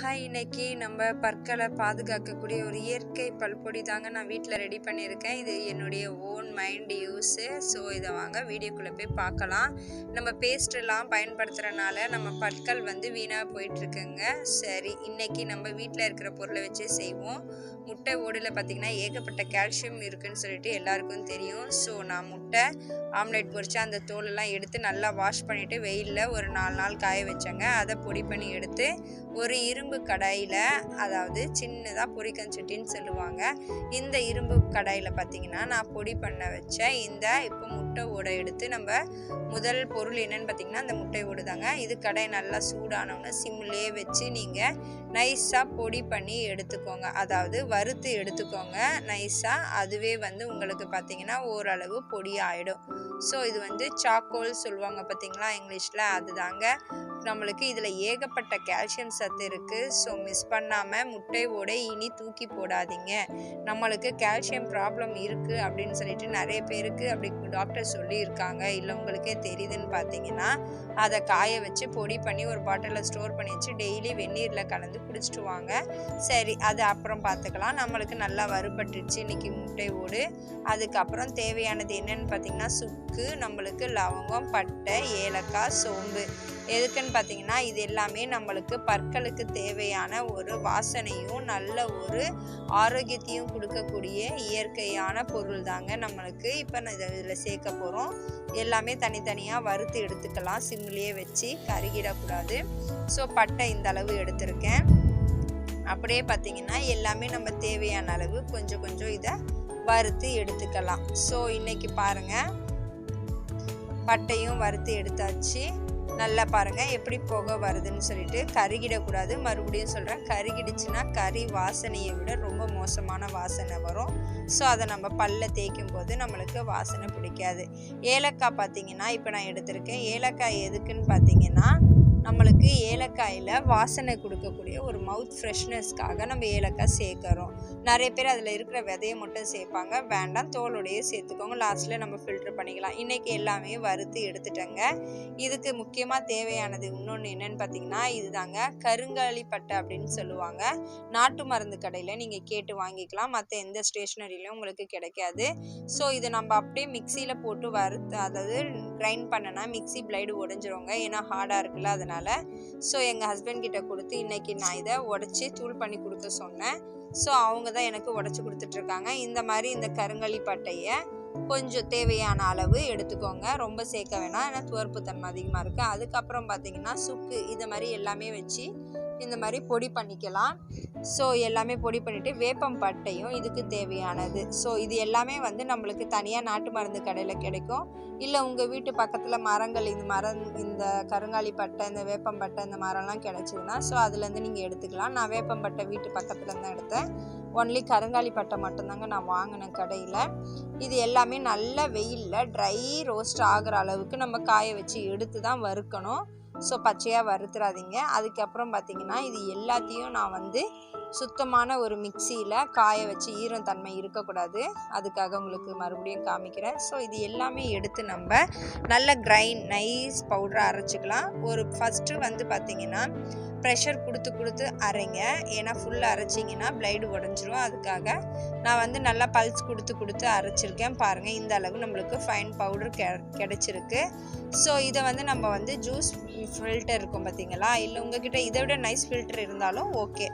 Hi இன்னைக்கு நம்ம பற்களை பாதுகாக்கக்கூடிய ஒரு இயற்கை பல்பொடி தாங்க நான் வீட்டில் ரெடி பண்ணியிருக்கேன். இது என்னுடைய ஓன் மைண்ட் யூஸு ஸோ இதை வாங்க வீடியோக்குள்ளே போய் பார்க்கலாம். நம்ம பேஸ்ட்லாம் பயன்படுத்துகிறனால நம்ம பற்கள் வந்து வீணாக போயிட்டுருக்குங்க. சரி இன்னைக்கு நம்ம வீட்டில் இருக்கிற பொருளை வச்சே செய்வோம். முட்டை ஓடில் பார்த்திங்கன்னா ஏகப்பட்ட கால்சியம் இருக்குன்னு சொல்லிட்டு எல்லாருக்கும் தெரியும். ஸோ நான் முட்டை ஆம்லேட் பொறிச்சு அந்த தோலெல்லாம் எடுத்து நல்லா வாஷ் பண்ணிவிட்டு வெயிலில் ஒரு நாலு நாள் காய வச்சேங்க. அதை பொடி பண்ணி எடுத்து ஒரு இரு இரும்பு கடாயில் அதாவது சின்னதாக பொரிக்கஞ்சட்டின்னு சொல்லுவாங்க. இந்த இரும்பு கடாயில் பார்த்திங்கன்னா நான் பொடி பண்ண வச்ச இந்த இப்போ முட்டை ஓடை எடுத்து நம்ம முதல் பொருள் என்னன்னு பார்த்தீங்கன்னா அந்த முட்டை ஓடு தாங்க. இது கடை நல்லா சூடானோன்னு சிம்லேயே வச்சு நீங்கள் நைஸாக பொடி பண்ணி எடுத்துக்கோங்க. அதாவது வறுத்து எடுத்துக்கோங்க நைஸாக அதுவே வந்து உங்களுக்கு பார்த்திங்கன்னா ஓரளவு பொடி ஆகிடும் ஸோ இது வந்து சாக்கோல் சொல்லுவாங்க பார்த்தீங்களா இங்கிலீஷில்? அதுதாங்க நம்மளுக்கு இதில் ஏகப்பட்ட கால்சியம் சத்து இருக்குது ஸோ மிஸ் பண்ணாமல் முட்டை இனி தூக்கி போடாதீங்க. நம்மளுக்கு கால்சியம் ப்ராப்ளம் இருக்குது அப்படின்னு சொல்லிட்டு நிறைய பேருக்கு அப்படி டாக்டர் சொல்லியிருக்காங்க. இல்லை உங்களுக்கே தெரியுதுன்னு பார்த்தீங்கன்னா அதை காய வச்சு பொடி பண்ணி ஒரு பாட்டிலில் ஸ்டோர் பண்ணி வச்சு டெய்லி வெந்நீரில் கலந்து குடிச்சிட்டு வாங்க. சரி அது அப்புறம் பார்த்துக்கலாம் நம்மளுக்கு நல்லா வறுபட்டுருச்சு. இன்றைக்கி முட்டை ஓடு. அதுக்கப்புறம் தேவையானது என்னன்னு பார்த்தீங்கன்னா சுக்கு நம்மளுக்கு லவங்கம் பட்டை ஏலக்காய் சோம்பு. எதுக்குன்னு பார்த்தீங்கன்னா இது எல்லாமே நம்மளுக்கு பற்களுக்கு தேவையான ஒரு வாசனையும் நல்ல ஒரு ஆரோக்கியத்தையும் கொடுக்கக்கூடிய இயற்கையான பொருள் தாங்க நம்மளுக்கு. இப்போ நான் இதை இதில் சேர்க்க போகிறோம் எல்லாமே தனித்தனியாக வறுத்து எடுத்துக்கலாம். சிம்லேயே வச்சு கருகிடக்கூடாது. ஸோ பட்டை இந்த அளவு எடுத்திருக்கேன். அப்படியே பார்த்தீங்கன்னா எல்லாமே நம்ம தேவையான அளவு கொஞ்சம் கொஞ்சம் இதை வறுத்து எடுத்துக்கலாம். ஸோ இன்னைக்கு பாருங்கள் பட்டையும் வறுத்து எடுத்தாச்சு. நல்லா பாருங்கள் எப்படி புகை வருதுன்னு சொல்லிட்டு கருகிடக்கூடாது. மறுபடியும் சொல்கிறேன் கருகிடுச்சுன்னா கறி வாசனையை விட ரொம்ப மோசமான வாசனை வரும். ஸோ அதை நம்ம பல்ல தேய்க்கும் போது நம்மளுக்கு வாசனை பிடிக்காது. ஏலக்காய் பார்த்தீங்கன்னா இப்போ நான் எடுத்திருக்கேன். ஏலக்காய் எதுக்குன்னு பார்த்தீங்கன்னா நம்மளுக்கு ஏலக்காயில் வாசனை கொடுக்கக்கூடிய ஒரு மவுத் ஃப்ரெஷ்னஸ்க்காக நம்ம ஏலக்காய் சேர்க்குறோம். நிறைய பேர் அதில் இருக்கிற விதையை மட்டும் சேர்ப்பாங்க. வேண்டாம் தோலோடையே சேர்த்துக்கோங்க. லாஸ்ட்டில் நம்ம ஃபில்ட்ரு பண்ணிக்கலாம். இன்றைக்கி எல்லாமே வறுத்து எடுத்துட்டேங்க. இதுக்கு முக்கியமாக தேவையானது இன்னொன்று என்னென்னு பார்த்தீங்கன்னா இதுதாங்க. கருங்காலி பட்டை அப்படின்னு சொல்லுவாங்க. நாட்டு மருந்து கடையில் நீங்கள் கேட்டு வாங்கிக்கலாம். மற்ற எந்த ஸ்டேஷ்னரிலையும் உங்களுக்கு கிடைக்காது. ஸோ இதை நம்ம அப்படியே மிக்சியில் போட்டு வறுத்து அதாவது கிரைண்ட் பண்ணனா மிக்சி பிளைடு உடஞ்சிருவோங்க ஏன்னா ஹார்டாக இருக்குல்ல அதனால் ஸோ எங்கள் ஹஸ்பண்ட் கிட்ட கொடுத்து இன்றைக்கி நான் இதை உடச்சி தூள் பண்ணி கொடுக்க சொன்னேன். ஸோ அவங்க தான் எனக்கு உடச்சி கொடுத்துட்ருக்காங்க இந்த மாதிரி இந்த கருங்கலி பட்டையை கொஞ்சம் தேவையான அளவு எடுத்துக்கோங்க. ரொம்ப சேர்க்க வேணாம். ஏன்னா துவர்ப்பு தன்மை அதிகமாக இருக்குது அதுக்கப்புறம் பார்த்தீங்கன்னா சுக்கு இது மாதிரி எல்லாமே வச்சு இந்த மாதிரி பொடி பண்ணிக்கலாம். ஸோ எல்லாமே பொடி பண்ணிவிட்டு வேப்பம் பட்டையும் இதுக்கு தேவையானது. ஸோ இது எல்லாமே வந்து நம்மளுக்கு தனியாக நாட்டு மருந்து கடையில் கிடைக்கும். இல்லை உங்கள் வீட்டு பக்கத்தில் மரங்கள் இந்த மரம் இந்த கருங்காலி பட்டை இந்த வேப்பம் பட்டை இந்த மரம்லாம் கிடச்சிதுன்னா ஸோ அதுலேருந்து நீங்கள் எடுத்துக்கலாம். நான் வேப்பம் பட்டை வீட்டு பக்கத்தில் தான் எடுத்தேன். ஒன்லி கருங்காலி பட்டை மட்டும்தாங்க நான் வாங்கினேன் கடையில். இது எல்லாமே நல்ல வெயிலில் ட்ரை ரோஸ்ட் ஆகிற அளவுக்கு நம்ம காய வச்சு எடுத்து தான் வறுக்கணும். ஸோ பச்சையாக வறுத்துறாதீங்க. அதுக்கப்புறம் பார்த்திங்கன்னா இது எல்லாத்தையும் நான் வந்து சுத்தமான ஒரு மிக்சியில் காய வச்சு ஈரம் தன்மை இருக்கக்கூடாது. அதுக்காக உங்களுக்கு மறுபடியும் காமிக்கிறேன். ஸோ இது எல்லாமே எடுத்து நம்ம நல்ல கிரைண்ட் நைஸ் பவுடராக அரைச்சிக்கலாம். ஒரு ஃபஸ்ட்டு வந்து பார்த்திங்கன்னா ப்ரெஷர் கொடுத்து கொடுத்து அரைங்க. ஏன்னா ஃபுல்லாக அரைச்சிங்கன்னா பிளைடு உடஞ்சிரும். அதுக்காக நான் வந்து நல்லா பல்ஸ் கொடுத்து கொடுத்து அரைச்சிருக்கேன். பாருங்கள் இந்த அளவு நம்மளுக்கு ஃபைன் பவுடர் கெ கிடச்சிருக்கு. ஸோ இதை வந்து நம்ம வந்து ஜூஸ் ஃபில்டர் இருக்கும் பார்த்தீங்களா இல்லை உங்ககிட்ட இதை விட நைஸ் ஃபில்டர் இருந்தாலும் ஓகே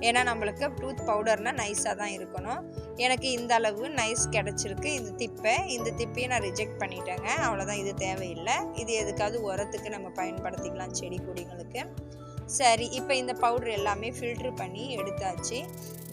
ஏன்னா நம்மளுக்கு டூத் பவுடர்னால் நைஸாக தான் இருக்கணும். எனக்கு இந்த அளவு நைஸ் கிடச்சிருக்கு. இந்த திப்பை இந்த திப்பையை நான் ரிஜெக்ட் பண்ணிட்டேங்க. அவ்வளோதான் இது தேவையில்லை. இது எதுக்காவது உரத்துக்கு நம்ம பயன்படுத்திக்கலாம் செடி கொடிங்களுக்கு சரி இப்போ இந்த பவுடர் எல்லாமே ஃபில்ட்ரு பண்ணி எடுத்தாச்சு.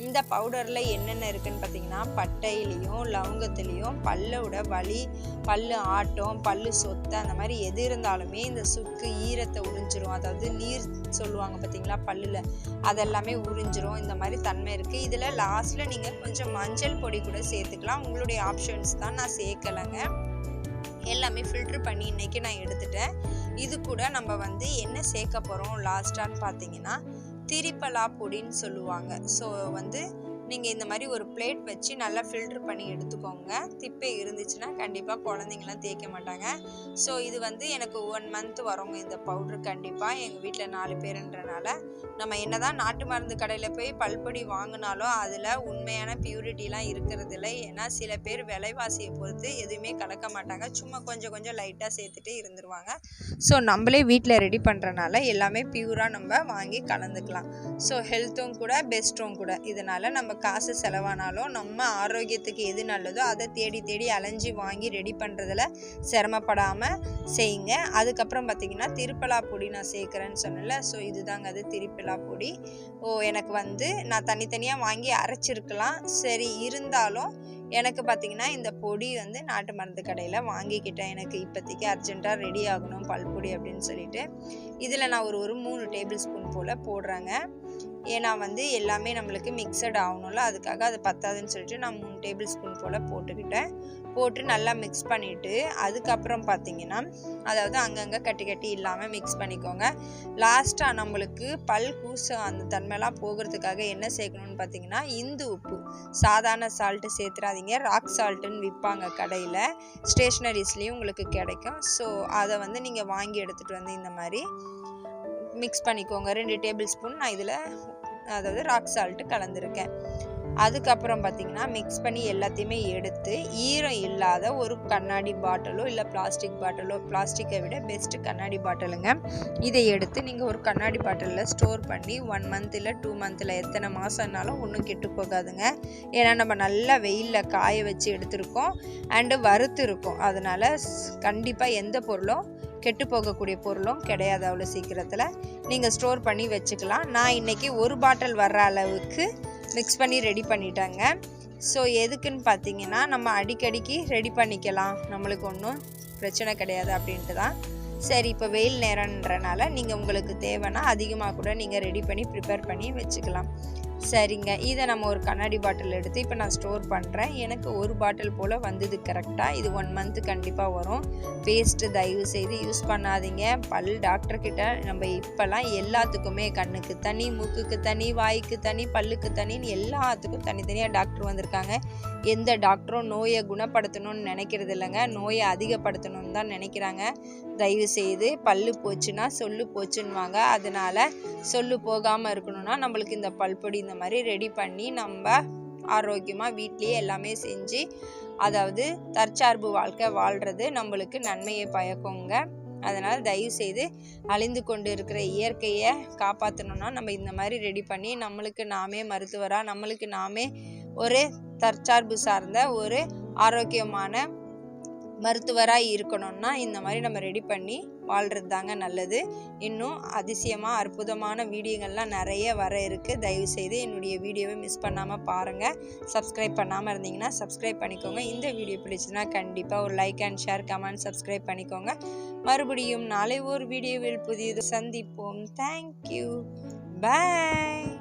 இந்த பவுடரில் என்னென்ன இருக்குன்னு பார்த்தீங்கன்னா பட்டையிலையும் லவங்கத்துலேயும் பல்லோட வலி பல்லு ஆட்டம் பல்லு சொத்தை அந்த மாதிரி எது இருந்தாலுமே இந்த சுக்கு ஈரத்தை உறிஞ்சிரும். அதாவது நீர் சொல்லுவாங்க பார்த்தீங்களா பல்லில். அதெல்லாமே உறிஞ்சிரும். இந்த மாதிரி தன்மை இருக்குது இதில் லாஸ்ட்டில் நீங்கள் கொஞ்சம் மஞ்சள் பொடி கூட சேர்த்துக்கலாம். உங்களுடைய ஆப்ஷன்ஸ் தான் நான் சேர்க்கலைங்க. எல்லாமே ஃபில்ட்ரு பண்ணி இன்றைக்கி நான் எடுத்துட்டேன். இது கூட நம்ம வந்து என்ன சேர்க்க போகிறோம் லாஸ்ட்டான்னு பார்த்தீங்கன்னா திரிப்பலா பொடின்னு சொல்லுவாங்க. ஸோ வந்து நீங்கள் இந்த மாதிரி ஒரு பிளேட் வச்சு நல்லா ஃபில்ட்ரு பண்ணி எடுத்துக்கோங்க. திப்பை இருந்துச்சுன்னா கண்டிப்பாக குழந்தைங்களாம் தேய்க்க மாட்டாங்க. ஸோ இது வந்து எனக்கு ஒன் மந்த் வருங்க இந்த பவுட்ரு கண்டிப்பாக எங்கள் வீட்டில் நாலு பேருன்றனால நம்ம என்ன தான் நாட்டு மருந்து கடையில் போய் பல்பொடி வாங்கினாலும் அதில் உண்மையான பியூரிட்டிலாம் இருக்கிறது இல்லை ஏன்னா சில பேர் விலைவாசியை பொறுத்து எதுவுமே கலக்க மாட்டாங்க. சும்மா கொஞ்சம் கொஞ்சம் லைட்டாக சேர்த்துட்டு இருந்துருவாங்க. ஸோ நம்மளே வீட்டில் ரெடி பண்ணுறனால எல்லாமே பியூராக நம்ம வாங்கி கலந்துக்கலாம். ஸோ ஹெல்த்தும் கூட பெஸ்ட்டும் கூட. இதனால் நம்ம காசு செலவானாலும் நம்ம ஆரோக்கியத்துக்கு எது நல்லதோ அதை தேடி தேடி அலைஞ்சி வாங்கி ரெடி பண்ணுறதுல சிரமப்படாமல் செய்யுங்க. அதுக்கப்புறம் பார்த்திங்கன்னா திருப்பலா பொடி நான் சேர்க்குறேன்னு சொன்னல ஸோ இதுதாங்க அது திருப்பலா பொடி. ஓ எனக்கு வந்து நான் தனித்தனியாக வாங்கி அரைச்சிருக்கலாம். சரி இருந்தாலும் எனக்கு பார்த்திங்கன்னா இந்த பொடி வந்து நாட்டு மருந்து கடையில் வாங்கிக்கிட்டேன். எனக்கு இப்போதைக்கு அர்ஜெண்ட்டாக ரெடி ஆகணும் பல்பொடி அப்படின்னு சொல்லிட்டு. இதில் நான் ஒரு ஒரு மூணு டேபிள் ஸ்பூன் போல் போடுறேங்க. ஏன்னா வந்து எல்லாமே நம்மளுக்கு மிக்சட் ஆகணும்ல. அதுக்காக அது பத்தாதுன்னு சொல்லிட்டு நான் மூணு டேபிள் ஸ்பூன் போல் போட்டுக்கிட்டேன். போட்டு நல்லா மிக்ஸ் பண்ணிவிட்டு அதுக்கப்புறம் பார்த்தீங்கன்னா அதாவது அங்கங்கே கட்டி கட்டி இல்லாமல் மிக்ஸ் பண்ணிக்கோங்க. லாஸ்ட்டாக நம்மளுக்கு பல் கூசம் அந்த தன்மைலாம் போகிறதுக்காக என்ன சேர்க்கணும்னு பார்த்தீங்கன்னா இந்து உப்பு. சாதாரண சால்ட்டு சேர்த்துறாதீங்க. ராக் சால்ட்டுன்னு விற்பாங்க கடையில். ஸ்டேஷ்னரிஸ்லேயும் உங்களுக்கு கிடைக்கும். ஸோ அதை வந்து நீங்கள் வாங்கி எடுத்துகிட்டு வந்து இந்த மாதிரி மிக்ஸ் பண்ணிக்கோங்க. ரெண்டு டேபிள் ஸ்பூன் நான் இதில் அதாவது ராக் சால்ட்டு கலந்துருக்கேன். அதுக்கப்புறம் பார்த்தீங்கன்னா மிக்ஸ் பண்ணி எல்லாத்தையுமே எடுத்து ஈரம் இல்லாத ஒரு கண்ணாடி பாட்டிலோ இல்லை பிளாஸ்டிக் பாட்டிலோ பிளாஸ்டிக்கை விட பெஸ்ட்டு கண்ணாடி பாட்டிலுங்க. இதை எடுத்து நீங்கள் ஒரு கண்ணாடி பாட்டிலில் ஸ்டோர் பண்ணி ஒன் மந்த் இல்லை டூ மந்த்தில் எத்தனை மாதம்னாலும் ஒன்றும் கெட்டு போகாதுங்க. ஏன்னா நம்ம நல்லா வெயிலில் காய வச்சு எடுத்திருக்கோம். அண்டு வறுத்து இருக்கோம். அதனால் கண்டிப்பாக எந்த பொருளும் கெட்டு போகக்கூடிய பொருளும் கிடையாது அவ்வளோ சீக்கிரத்தில். நீங்கள் ஸ்டோர் பண்ணி வச்சுக்கலாம். நான் இன்றைக்கி ஒரு பாட்டில் வர்ற அளவுக்கு மிக்ஸ் பண்ணி ரெடி பண்ணிட்டாங்க. ஸோ எதுக்குன்னு பார்த்தீங்கன்னா நம்ம அடிக்கடிக்கு ரெடி பண்ணிக்கலாம். நம்மளுக்கு ஒன்றும் பிரச்சனை கிடையாது அப்படின்ட்டு தான். சரி இப்போ வெயில் நேரன்றனால நீங்கள் உங்களுக்கு தேவைன்னா அதிகமாக கூட நீங்கள் ரெடி பண்ணி ப்ரிப்பேர் பண்ணி வச்சுக்கலாம். சரிங்க. இதை நம்ம ஒரு கண்ணாடி பாட்டில் எடுத்து இப்போ நான் ஸ்டோர் பண்ணுறேன் எனக்கு ஒரு பாட்டில் போல் வந்தது கரெக்டாக இது ஒன் மந்த்து கண்டிப்பாக வரும். பேஸ்ட்டு தயவு செய்து யூஸ் பண்ணாதீங்க. பல் டாக்டர்கிட்ட நம்ம இப்போல்லாம் எல்லாத்துக்குமே கண்ணுக்கு தனி மூக்குக்கு தனி வாய்க்கு தனி பல்லுக்கு தனின்னு எல்லாத்துக்கும் தனித்தனியாக டாக்டர் வந்திருக்காங்க. எந்த டாக்டரும் நோயை குணப்படுத்தணும்னு நினைக்கிறது இல்லைங்க. நோயை அதிகப்படுத்தணும்னு தான் நினைக்கிறாங்க. தயவு செய்து பல்லு போச்சுன்னா சொல்லு போச்சுன்னுவாங்க. அதனால் சொல்லு போகாமல் இருக்கணும்னா நம்மளுக்கு இந்த பல்பொடி இந்த மாதிரி ரெடி பண்ணி நம்ம ஆரோக்கியமாக வீட்லேயே எல்லாமே செஞ்சு அதாவது தற்சார்பு வாழ்க்கை வாழ்கிறது நம்மளுக்கு நன்மையை பயக்குங்க. அதனால் தயவு செய்து அழிந்து கொண்டு இருக்கிற இயற்கையை காப்பாற்றணும்னா நம்ம இந்த மாதிரி ரெடி பண்ணி நம்மளுக்கு நாமே மருத்துவராக நம்மளுக்கு நாமே ஒரு தற்சார்பு சார்ந்த ஒரு ஆரோக்கியமான மருத்துவராக இருக்கணும்னா இந்த மாதிரி நம்ம ரெடி பண்ணி வாழ்கிறது தாங்க நல்லது. இன்னும் அதிசயமாக அற்புதமான வீடியோங்கள்லாம் நிறைய வர இருக்குது தயவுசெய்து என்னுடைய வீடியோவை மிஸ் பண்ணாமல் பாருங்கள் சப்ஸ்கிரைப் பண்ணாமல் இருந்தீங்கன்னா சப்ஸ்கிரைப் பண்ணிக்கோங்க. இந்த வீடியோ பிடிச்சுன்னா கண்டிப்பாக ஒரு like and share comment subscribe பண்ணிக்கோங்க. மறுபடியும் நாளை ஒரு வீடியோவில் புதியது சந்திப்போம். Thank you bye